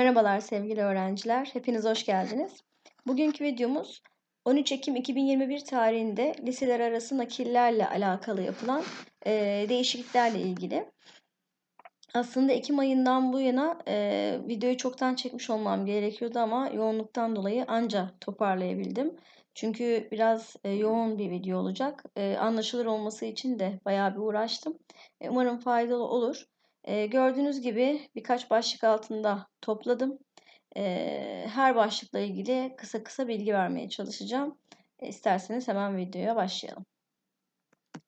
Merhabalar sevgili öğrenciler, hepiniz hoş geldiniz. Bugünkü videomuz 13 Ekim 2021 tarihinde liseler arası nakillerle alakalı yapılan e, değişikliklerle ilgili. Aslında Ekim ayından bu yana e, videoyu çoktan çekmiş olmam gerekiyordu ama yoğunluktan dolayı anca toparlayabildim. Çünkü biraz e, yoğun bir video olacak. E, anlaşılır olması için de bayağı bir uğraştım. E, umarım faydalı olur. E, gördüğünüz gibi birkaç başlık altında topladım. E, her başlıkla ilgili kısa kısa bilgi vermeye çalışacağım. E, isterseniz hemen videoya başlayalım.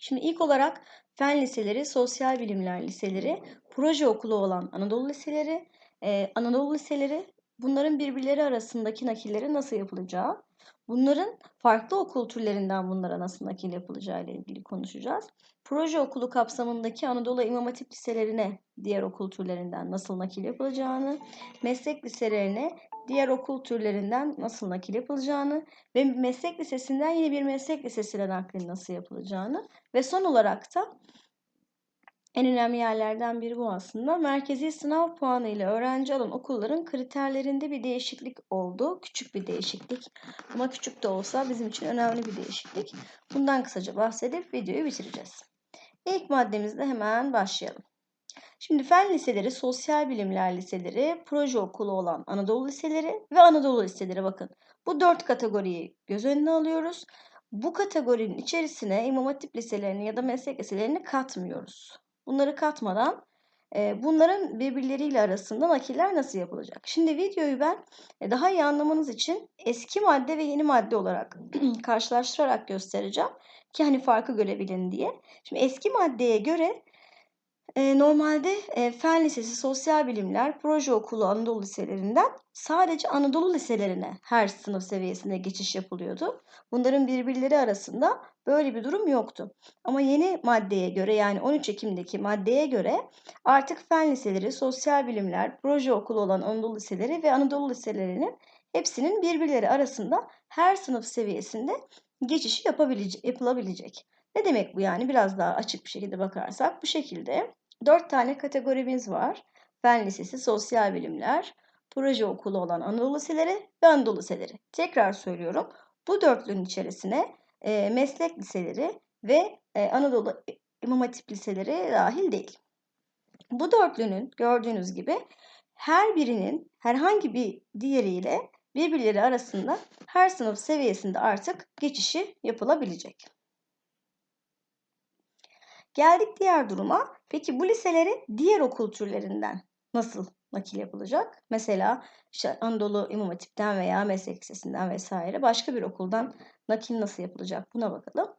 Şimdi ilk olarak fen liseleri, sosyal bilimler liseleri, proje okulu olan Anadolu liseleri, e, Anadolu liseleri bunların birbirleri arasındaki nakilleri nasıl yapılacağı, bunların farklı okul türlerinden bunlara nasıl nakil yapılacağı ile ilgili konuşacağız. Proje okulu kapsamındaki Anadolu İmam Hatip liselerine diğer okul türlerinden nasıl nakil yapılacağını, meslek liselerine diğer okul türlerinden nasıl nakil yapılacağını ve meslek lisesinden yine bir meslek lisesine naklin nasıl yapılacağını ve son olarak da en önemli yerlerden biri bu aslında. Merkezi sınav puanı ile öğrenci alan okulların kriterlerinde bir değişiklik oldu. Küçük bir değişiklik ama küçük de olsa bizim için önemli bir değişiklik. Bundan kısaca bahsedip videoyu bitireceğiz. İlk maddemizle hemen başlayalım. Şimdi fen liseleri, sosyal bilimler liseleri, proje okulu olan Anadolu liseleri ve Anadolu liseleri bakın. Bu dört kategoriyi göz önüne alıyoruz. Bu kategorinin içerisine İmam Hatip liselerini ya da meslek liselerini katmıyoruz. Bunları katmadan e, bunların birbirleriyle arasında nakiller nasıl yapılacak? Şimdi videoyu ben e, daha iyi anlamanız için eski madde ve yeni madde olarak karşılaştırarak göstereceğim ki hani farkı görebilin diye. Şimdi eski maddeye göre e, normalde e, Fen Lisesi, Sosyal Bilimler, Proje Okulu Anadolu Liselerinden sadece Anadolu liselerine her sınıf seviyesinde geçiş yapılıyordu. Bunların birbirleri arasında böyle bir durum yoktu. Ama yeni maddeye göre yani 13 Ekim'deki maddeye göre artık Fen Liseleri, Sosyal Bilimler, Proje Okulu olan Anadolu Liseleri ve Anadolu Liselerinin hepsinin birbirleri arasında her sınıf seviyesinde geçişi yapabilecek, yapılabilecek. Ne demek bu yani? Biraz daha açık bir şekilde bakarsak bu şekilde dört tane kategorimiz var. Fen Lisesi, Sosyal Bilimler, Proje Okulu olan Anadolu Liseleri ve Anadolu Liseleri. Tekrar söylüyorum. Bu dörtlünün içerisine e, meslek liseleri ve e, Anadolu İmam Hatip liseleri dahil değil. Bu dörtlünün gördüğünüz gibi her birinin herhangi bir diğeriyle birbirleri arasında her sınıf seviyesinde artık geçişi yapılabilecek. Geldik diğer duruma. Peki bu liseleri diğer okul türlerinden nasıl nakil yapılacak? Mesela işte Anadolu İmam Hatip'ten veya Meslek Lisesi'nden vesaire başka bir okuldan nakil nasıl yapılacak? Buna bakalım.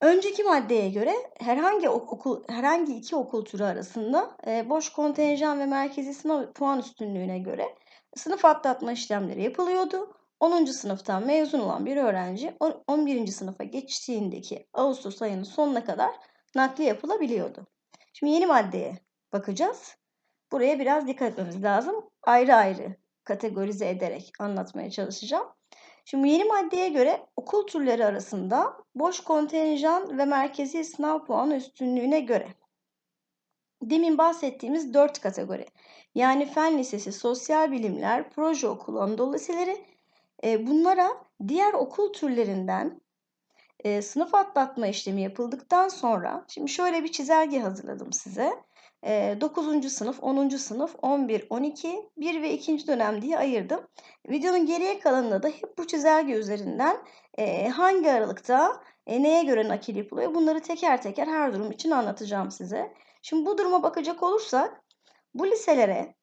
Önceki maddeye göre herhangi okul herhangi iki okul türü arasında e, boş kontenjan ve merkezi sınav puan üstünlüğüne göre sınıf atlatma işlemleri yapılıyordu. 10. sınıftan mezun olan bir öğrenci 11. sınıfa geçtiğindeki Ağustos ayının sonuna kadar nakli yapılabiliyordu. Şimdi yeni maddeye bakacağız. Buraya biraz dikkat etmemiz lazım. Ayrı ayrı kategorize ederek anlatmaya çalışacağım. Şimdi yeni maddeye göre okul türleri arasında boş kontenjan ve merkezi sınav puanı üstünlüğüne göre demin bahsettiğimiz dört kategori yani fen lisesi, sosyal bilimler, proje okulu, Anadolu liseleri e, bunlara diğer okul türlerinden e, sınıf atlatma işlemi yapıldıktan sonra şimdi şöyle bir çizelge hazırladım size. 9. sınıf, 10. sınıf, 11, 12, 1 ve 2. dönem diye ayırdım. Videonun geriye kalanında da hep bu çizelge üzerinden hangi aralıkta neye göre nakil yapılıyor bunları teker teker her durum için anlatacağım size. Şimdi bu duruma bakacak olursak bu liselere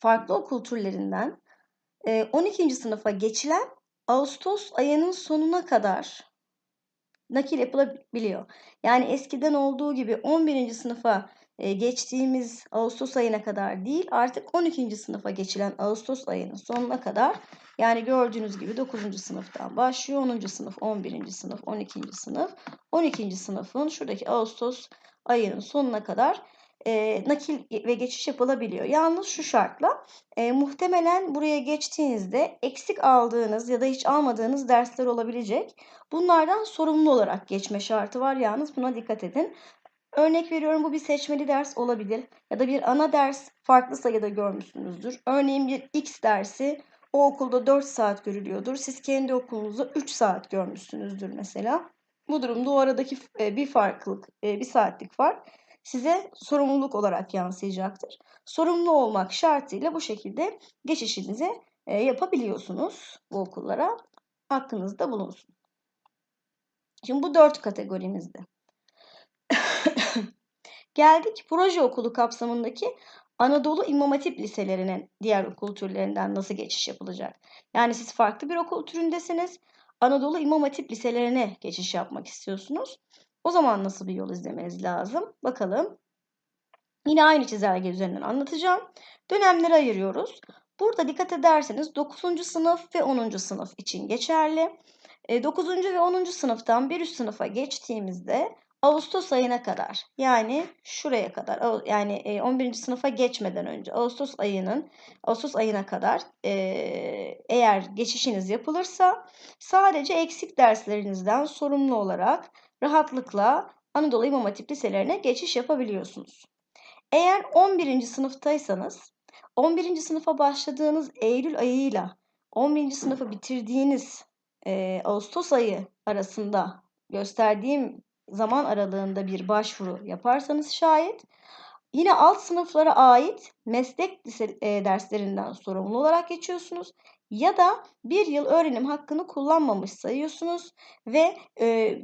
farklı okul türlerinden 12. sınıfa geçilen Ağustos ayının sonuna kadar nakil yapılabiliyor. Yani eskiden olduğu gibi 11. sınıfa e, geçtiğimiz Ağustos ayına kadar değil artık 12. sınıfa geçilen Ağustos ayının sonuna kadar yani gördüğünüz gibi 9. sınıftan başlıyor. 10. sınıf, 11. sınıf, 12. sınıf. 12. sınıfın şuradaki Ağustos ayının sonuna kadar e, nakil ve geçiş yapılabiliyor. Yalnız şu şartla e, muhtemelen buraya geçtiğinizde eksik aldığınız ya da hiç almadığınız dersler olabilecek. Bunlardan sorumlu olarak geçme şartı var. Yalnız buna dikkat edin. Örnek veriyorum bu bir seçmeli ders olabilir ya da bir ana ders farklı sayıda görmüşsünüzdür. Örneğin bir X dersi o okulda 4 saat görülüyordur. Siz kendi okulunuzda 3 saat görmüşsünüzdür mesela. Bu durumda o aradaki bir farklılık, bir saatlik fark size sorumluluk olarak yansıyacaktır. Sorumlu olmak şartıyla bu şekilde geçişinizi e, yapabiliyorsunuz bu okullara. Aklınızda bulunsun. Şimdi bu dört kategorimizde. Geldik proje okulu kapsamındaki Anadolu İmam Hatip liselerinin diğer okul türlerinden nasıl geçiş yapılacak? Yani siz farklı bir okul türündesiniz. Anadolu İmam Hatip liselerine geçiş yapmak istiyorsunuz. O zaman nasıl bir yol izlemeniz lazım? Bakalım. Yine aynı çizelge üzerinden anlatacağım. Dönemleri ayırıyoruz. Burada dikkat ederseniz 9. sınıf ve 10. sınıf için geçerli. 9. ve 10. sınıftan bir üst sınıfa geçtiğimizde Ağustos ayına kadar yani şuraya kadar yani 11. sınıfa geçmeden önce Ağustos ayının Ağustos ayına kadar eğer geçişiniz yapılırsa sadece eksik derslerinizden sorumlu olarak rahatlıkla Anadolu İmam Hatip liselerine geçiş yapabiliyorsunuz. Eğer 11. sınıftaysanız 11. sınıfa başladığınız Eylül ayıyla 11. sınıfı bitirdiğiniz e, Ağustos ayı arasında gösterdiğim zaman aralığında bir başvuru yaparsanız şayet yine alt sınıflara ait meslek lise, e, derslerinden sorumlu olarak geçiyorsunuz ya da bir yıl öğrenim hakkını kullanmamış sayıyorsunuz ve e,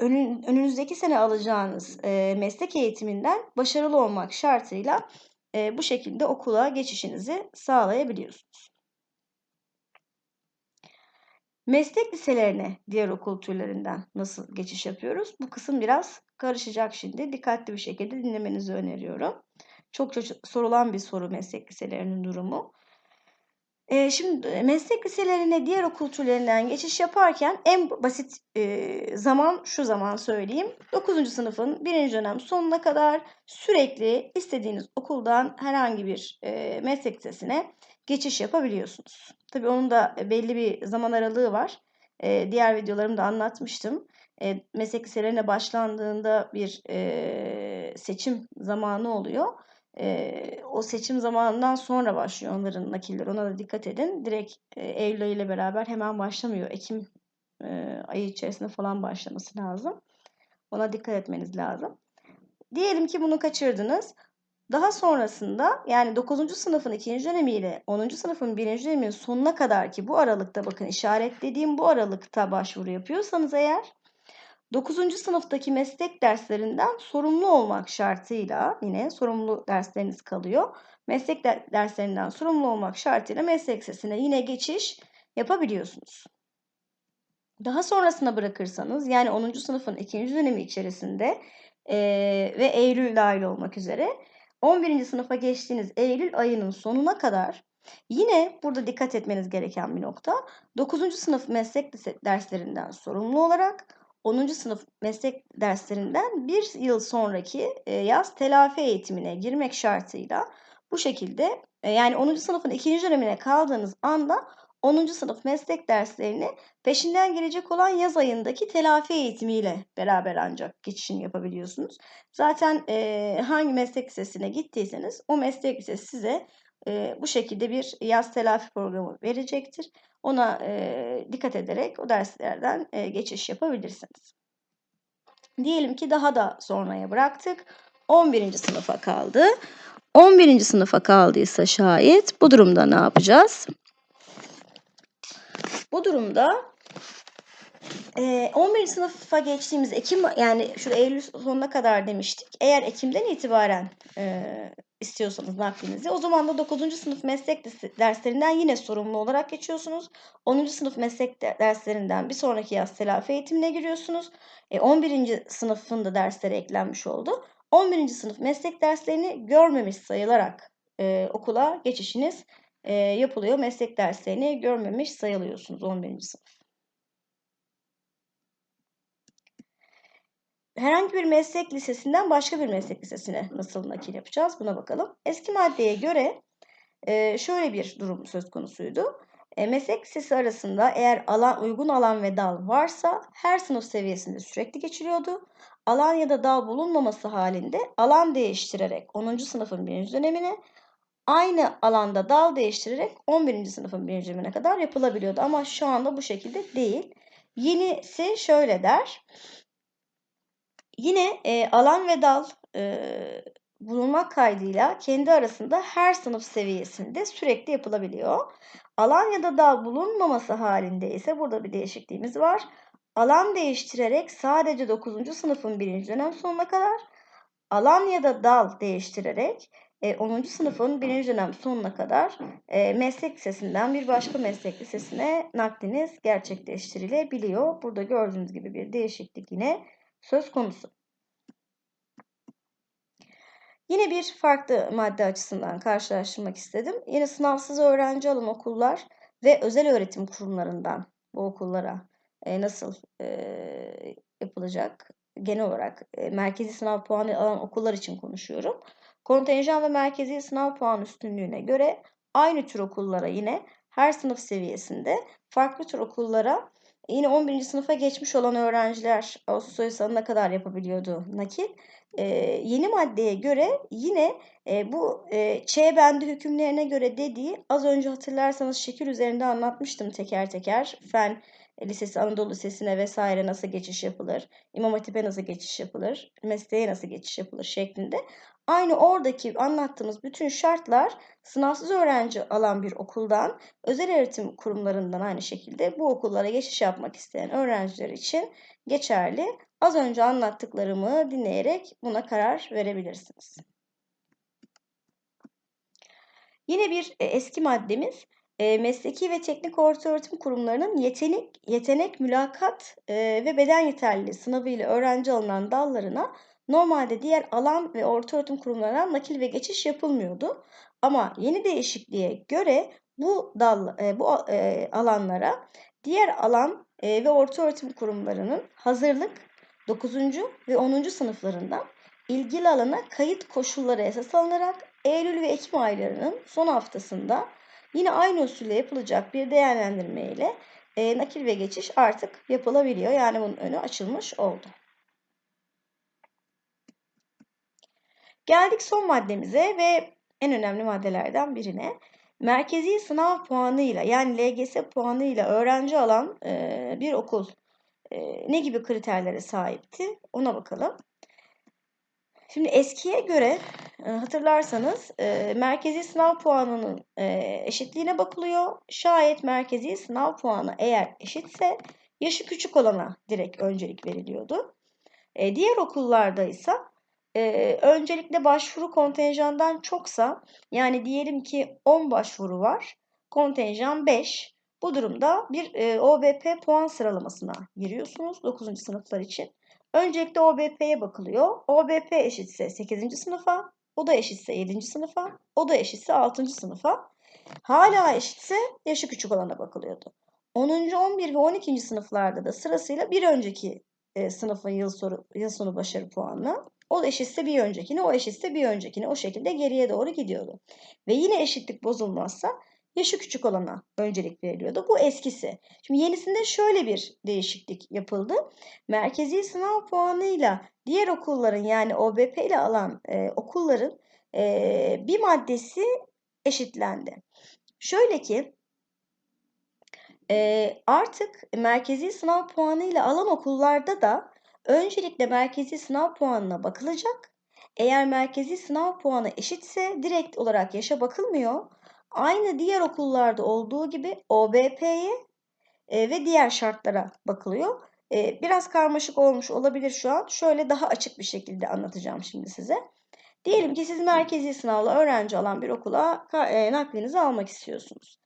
önün, önünüzdeki sene alacağınız e, meslek eğitiminden başarılı olmak şartıyla e, bu şekilde okula geçişinizi sağlayabiliyorsunuz. Meslek liselerine diğer okul türlerinden nasıl geçiş yapıyoruz? Bu kısım biraz karışacak şimdi. Dikkatli bir şekilde dinlemenizi öneriyorum. Çok çok sorulan bir soru meslek liselerinin durumu. Ee, şimdi meslek liselerine diğer okul türlerinden geçiş yaparken en basit e, zaman şu zaman söyleyeyim. 9. sınıfın 1. dönem sonuna kadar sürekli istediğiniz okuldan herhangi bir e, meslek lisesine geçiş yapabiliyorsunuz. Tabii onun da belli bir zaman aralığı var. E, diğer videolarımda anlatmıştım. E, meslek liselerine başlandığında bir e, seçim zamanı oluyor. E, o seçim zamanından sonra başlıyor onların nakilleri. Ona da dikkat edin. Direkt e, Eylül ile beraber hemen başlamıyor. Ekim e, ayı içerisinde falan başlaması lazım. Ona dikkat etmeniz lazım. Diyelim ki bunu kaçırdınız. Daha sonrasında yani 9. sınıfın 2. dönemi ile 10. sınıfın 1. döneminin sonuna kadar ki bu aralıkta bakın işaretlediğim bu aralıkta başvuru yapıyorsanız eğer 9. sınıftaki meslek derslerinden sorumlu olmak şartıyla yine sorumlu dersleriniz kalıyor. Meslek derslerinden sorumlu olmak şartıyla meslek sesine yine geçiş yapabiliyorsunuz. Daha sonrasına bırakırsanız yani 10. sınıfın 2. dönemi içerisinde e, ve Eylül dahil olmak üzere 11. sınıfa geçtiğiniz Eylül ayının sonuna kadar yine burada dikkat etmeniz gereken bir nokta 9. sınıf meslek derslerinden sorumlu olarak 10. sınıf meslek derslerinden bir yıl sonraki e, yaz telafi eğitimine girmek şartıyla bu şekilde e, yani 10. sınıfın ikinci dönemine kaldığınız anda 10. sınıf meslek derslerini peşinden gelecek olan yaz ayındaki telafi eğitimiyle beraber ancak geçişini yapabiliyorsunuz. Zaten e, hangi meslek lisesine gittiyseniz o meslek lisesi size e, bu şekilde bir yaz telafi programı verecektir. Ona e, dikkat ederek o derslerden e, geçiş yapabilirsiniz. Diyelim ki daha da sonraya bıraktık. 11. sınıfa kaldı. 11. sınıfa kaldıysa şayet bu durumda ne yapacağız? Bu durumda 11. sınıfa geçtiğimiz Ekim yani şu Eylül sonuna kadar demiştik. Eğer Ekim'den itibaren e, istiyorsanız naklinizi o zaman da 9. sınıf meslek derslerinden yine sorumlu olarak geçiyorsunuz. 10. sınıf meslek derslerinden bir sonraki yaz telafi eğitimine giriyorsunuz. E, 11. sınıfın da dersleri eklenmiş oldu. 11. sınıf meslek derslerini görmemiş sayılarak e, okula geçişiniz e, yapılıyor. Meslek derslerini görmemiş sayılıyorsunuz 11. sınıf. Herhangi bir meslek lisesinden başka bir meslek lisesine nasıl nakil yapacağız? Buna bakalım. Eski maddeye göre e, şöyle bir durum söz konusuydu. E, meslek lisesi arasında eğer alan uygun alan ve dal varsa her sınıf seviyesinde sürekli geçiliyordu. alan ya da dal bulunmaması halinde alan değiştirerek 10. sınıfın 1. dönemine aynı alanda dal değiştirerek 11. sınıfın 1. dönemine kadar yapılabiliyordu. Ama şu anda bu şekilde değil. Yenisi şöyle der. Yine e, alan ve dal e, bulunmak kaydıyla kendi arasında her sınıf seviyesinde sürekli yapılabiliyor. Alan ya da dal bulunmaması halinde ise burada bir değişikliğimiz var. Alan değiştirerek sadece 9. sınıfın 1. dönem sonuna kadar, alan ya da dal değiştirerek 10. E, sınıfın 1. dönem sonuna kadar e, meslek lisesinden bir başka meslek lisesine nakliniz gerçekleştirilebiliyor. Burada gördüğünüz gibi bir değişiklik yine söz konusu. Yine bir farklı madde açısından karşılaştırmak istedim. Yine sınavsız öğrenci alan okullar ve özel öğretim kurumlarından bu okullara e, nasıl e, yapılacak? Genel olarak e, merkezi sınav puanı alan okullar için konuşuyorum. Kontenjan ve merkezi sınav puan üstünlüğüne göre aynı tür okullara yine her sınıf seviyesinde farklı tür okullara yine 11. sınıfa geçmiş olan öğrenciler Ağustos ayı sonuna kadar yapabiliyordu nakil. Ee, yeni maddeye göre yine e, bu e, Ç bendi hükümlerine göre dediği az önce hatırlarsanız şekil üzerinde anlatmıştım teker teker. Fen Lisesi, Anadolu Lisesi'ne vesaire nasıl geçiş yapılır, İmam Hatip'e nasıl geçiş yapılır, mesleğe nasıl geçiş yapılır şeklinde. Aynı oradaki anlattığımız bütün şartlar sınavsız öğrenci alan bir okuldan, özel öğretim kurumlarından aynı şekilde bu okullara geçiş yapmak isteyen öğrenciler için geçerli. Az önce anlattıklarımı dinleyerek buna karar verebilirsiniz. Yine bir e, eski maddemiz mesleki ve teknik ortaöğretim kurumlarının yetenek, yetenek mülakat ve beden yeterliliği sınavı ile öğrenci alınan dallarına normalde diğer alan ve ortaöğretim kurumlarına nakil ve geçiş yapılmıyordu. Ama yeni değişikliğe göre bu dal e, bu e, alanlara diğer alan e, ve ortaöğretim kurumlarının hazırlık 9. ve 10. sınıflarından ilgili alana kayıt koşulları esas alınarak Eylül ve Ekim aylarının son haftasında Yine aynı usulle yapılacak bir değerlendirme ile e, nakil ve geçiş artık yapılabiliyor. Yani bunun önü açılmış oldu. Geldik son maddemize ve en önemli maddelerden birine. Merkezi sınav puanıyla yani LGS puanıyla öğrenci alan e, bir okul e, ne gibi kriterlere sahipti ona bakalım. Şimdi eskiye göre e, hatırlarsanız e, merkezi sınav puanının e, eşitliğine bakılıyor. Şayet merkezi sınav puanı eğer eşitse yaşı küçük olana direkt öncelik veriliyordu. Diğer okullarda ise öncelikle başvuru kontenjandan çoksa yani diyelim ki 10 başvuru var kontenjan 5. Bu durumda bir OBP puan sıralamasına giriyorsunuz 9. sınıflar için. Öncelikle OBP'ye bakılıyor. OBP eşitse 8. sınıfa, o da eşitse 7. sınıfa, o da eşitse 6. sınıfa. Hala eşitse yaşı küçük olana bakılıyordu. 10. 11 ve 12. sınıflarda da sırasıyla bir önceki e, sınıfın yıl, soru, yıl sonu başarı puanı. O eşitse bir öncekine, o eşitse bir öncekine o şekilde geriye doğru gidiyordu. Ve yine eşitlik bozulmazsa yaşı küçük olana öncelik veriliyordu. Bu eskisi. Şimdi yenisinde şöyle bir değişiklik yapıldı. Merkezi sınav puanıyla diğer okulların yani OBP ile alan e, okulların e, bir maddesi eşitlendi. Şöyle ki e, artık merkezi sınav puanıyla alan okullarda da öncelikle merkezi sınav puanına bakılacak. Eğer merkezi sınav puanı eşitse direkt olarak yaşa bakılmıyor. Aynı diğer okullarda olduğu gibi OBP'ye e, ve diğer şartlara bakılıyor. E, biraz karmaşık olmuş olabilir şu an. Şöyle daha açık bir şekilde anlatacağım şimdi size. Diyelim ki siz merkezi sınavla öğrenci alan bir okula e, naklinizi almak istiyorsunuz.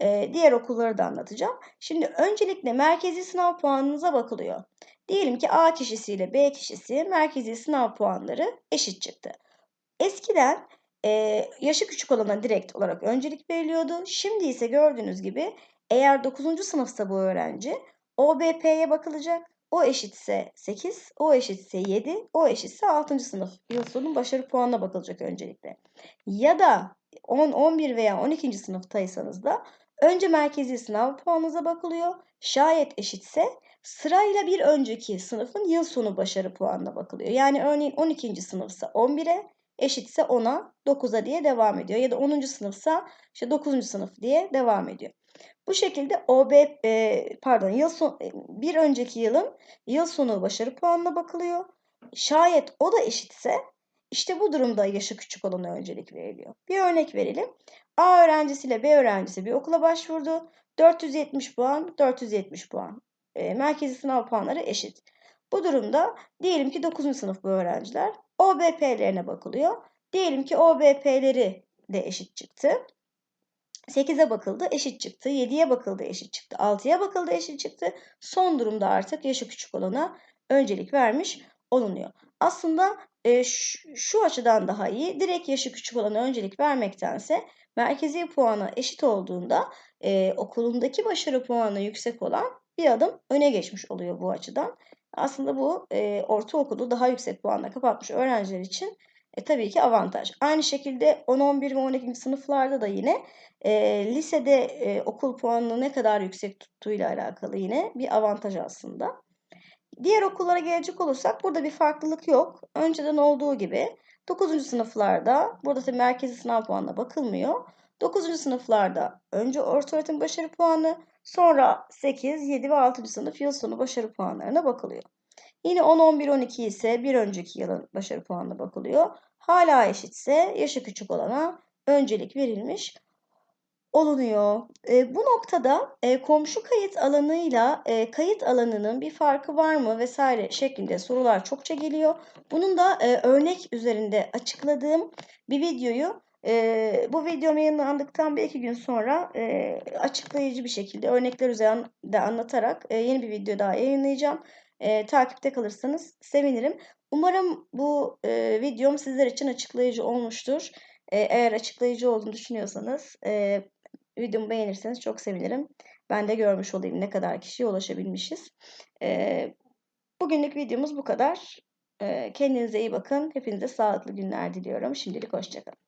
E, diğer okulları da anlatacağım. Şimdi öncelikle merkezi sınav puanınıza bakılıyor. Diyelim ki A kişisiyle B kişisi merkezi sınav puanları eşit çıktı. Eskiden yaşı küçük olana direkt olarak öncelik veriliyordu. Şimdi ise gördüğünüz gibi eğer 9. sınıfsa bu öğrenci OBP'ye bakılacak. O eşitse 8, o eşitse 7, o eşitse 6. sınıf yıl sonu başarı puanına bakılacak öncelikle. Ya da 10, 11 veya 12. sınıftaysanız da önce merkezi sınav puanınıza bakılıyor. Şayet eşitse Sırayla bir önceki sınıfın yıl sonu başarı puanına bakılıyor. Yani örneğin 12. sınıfsa 11'e, eşitse 10'a, 9'a diye devam ediyor. Ya da 10. sınıfsa işte 9. sınıf diye devam ediyor. Bu şekilde OB e, pardon yıl son e, bir önceki yılın yıl sonu başarı puanına bakılıyor. Şayet o da eşitse işte bu durumda yaşı küçük olana öncelik veriliyor. Bir örnek verelim. A öğrencisiyle B öğrencisi bir okula başvurdu. 470 puan, 470 puan. E, merkezi sınav puanları eşit. Bu durumda diyelim ki 9. sınıf bu öğrenciler. OBP'lerine bakılıyor. Diyelim ki OBP'leri de eşit çıktı. 8'e bakıldı eşit çıktı. 7'ye bakıldı eşit çıktı. 6'ya bakıldı eşit çıktı. Son durumda artık yaşı küçük olana öncelik vermiş olunuyor. Aslında e, şu, şu açıdan daha iyi. Direkt yaşı küçük olana öncelik vermektense merkezi puanı eşit olduğunda e, okulundaki başarı puanı yüksek olan bir adım öne geçmiş oluyor bu açıdan. Aslında bu e, ortaokulu daha yüksek puanla kapatmış öğrenciler için e, tabii ki avantaj. Aynı şekilde 10, 11 ve 12. sınıflarda da yine e, lisede e, okul puanını ne kadar yüksek tuttuğuyla alakalı yine bir avantaj aslında. Diğer okullara gelecek olursak burada bir farklılık yok. Önceden olduğu gibi 9. sınıflarda burada tabii merkezi sınav puanına bakılmıyor. 9. sınıflarda önce orta öğretim başarı puanı, sonra 8, 7 ve 6. sınıf yıl sonu başarı puanlarına bakılıyor. Yine 10, 11, 12 ise bir önceki yılın başarı puanına bakılıyor. Hala eşitse yaşı küçük olana öncelik verilmiş olunuyor. E, bu noktada e, komşu kayıt alanıyla e, kayıt alanının bir farkı var mı vesaire şeklinde sorular çokça geliyor. Bunun da e, örnek üzerinde açıkladığım bir videoyu e, bu videom yayınlandıktan bir iki gün sonra e, açıklayıcı bir şekilde örnekler üzerinde anlatarak e, yeni bir video daha yayınlayacağım. E, takipte kalırsanız sevinirim. Umarım bu e, videom sizler için açıklayıcı olmuştur. E, eğer açıklayıcı olduğunu düşünüyorsanız e, videomu beğenirseniz çok sevinirim. Ben de görmüş olayım ne kadar kişiye ulaşabilmişiz. E, bugünlük videomuz bu kadar. E, kendinize iyi bakın. Hepinize sağlıklı günler diliyorum. Şimdilik hoşçakalın.